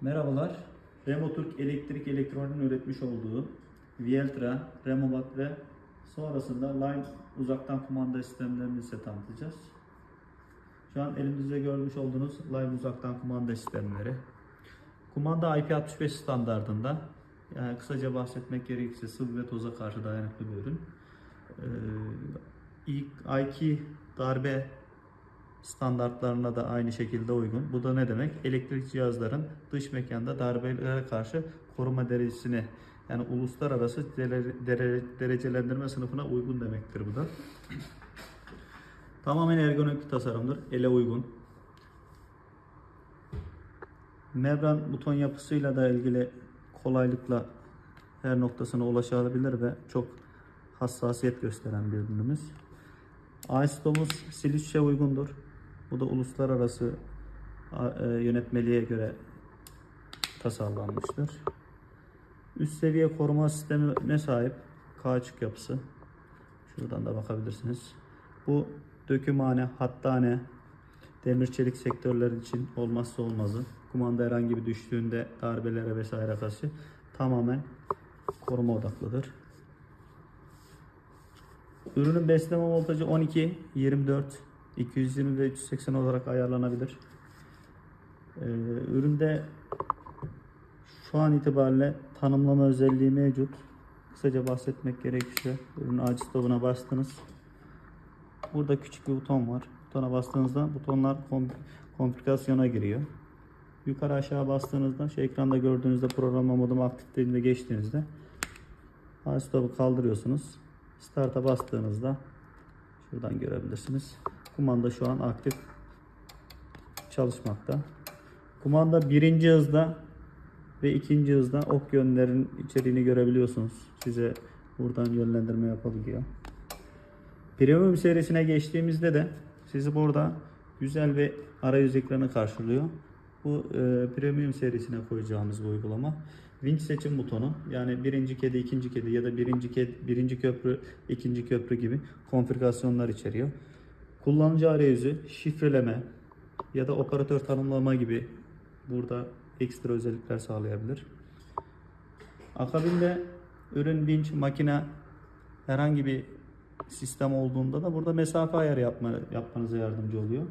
Merhabalar. Remoturk Elektrik Elektronik'in üretmiş olduğu Vieltra, Remobat ve sonrasında Line uzaktan kumanda sistemlerini size tanıtacağız. Şu an elimizde görmüş olduğunuz Line uzaktan kumanda sistemleri. Kumanda IP65 standartında. Yani kısaca bahsetmek gerekirse sıvı ve toza karşı dayanıklı bir ürün. Ee, ilk I2 darbe standartlarına da aynı şekilde uygun. Bu da ne demek? Elektrik cihazların dış mekanda darbelere karşı koruma derecesine yani uluslararası dere- dere- derecelendirme sınıfına uygun demektir bu da. Tamamen ergonomik bir tasarımdır. Ele uygun. Membran buton yapısıyla da ilgili kolaylıkla her noktasına ulaşabilir ve çok hassasiyet gösteren bir ürünümüz. ISO'muz Silüç'e uygundur. Bu da uluslararası e, yönetmeliğe göre tasarlanmıştır. Üst seviye koruma sistemine sahip kauçuk yapısı. Şuradan da bakabilirsiniz. Bu dökümhane, hattane, demir çelik sektörleri için olmazsa olmazı. Kumanda herhangi bir düştüğünde darbelere vesaire karşı tamamen koruma odaklıdır. Ürünün besleme voltajı 12, 24, 220 ve 380 olarak ayarlanabilir. Ee, üründe şu an itibariyle tanımlama özelliği mevcut. Kısaca bahsetmek gerekirse ürün acil stopuna bastınız. Burada küçük bir buton var. Butona bastığınızda butonlar kom- komplikasyona giriyor. Yukarı aşağı bastığınızda şu ekranda gördüğünüzde programlama modumu aktif dediğinde geçtiğinizde acil stopu kaldırıyorsunuz. Start'a bastığınızda şuradan görebilirsiniz. Kumanda şu an aktif çalışmakta. Kumanda birinci hızda ve ikinci hızda ok yönlerin içeriğini görebiliyorsunuz. Size buradan yönlendirme yapabiliyor. Premium serisine geçtiğimizde de sizi burada güzel bir arayüz ekranı karşılıyor. Bu e, Premium serisine koyacağımız bir uygulama. Winch seçim butonu yani birinci kedi, ikinci kedi ya da birinci kedi, birinci köprü, ikinci köprü gibi konfigürasyonlar içeriyor. Kullanıcı arayüzü, şifreleme ya da operatör tanımlama gibi burada ekstra özellikler sağlayabilir. Akabinde ürün, vinç, makine herhangi bir sistem olduğunda da burada mesafe ayarı yapma, yapmanıza yardımcı oluyor.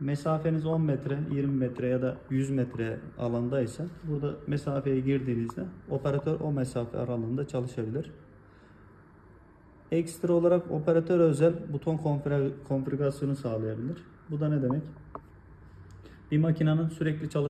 Mesafeniz 10 metre, 20 metre ya da 100 metre alandaysa burada mesafeye girdiğinizde operatör o mesafe aralığında çalışabilir. Ekstra olarak operatör özel buton konfigür- konfigürasyonu sağlayabilir. Bu da ne demek? Bir makinenin sürekli çalış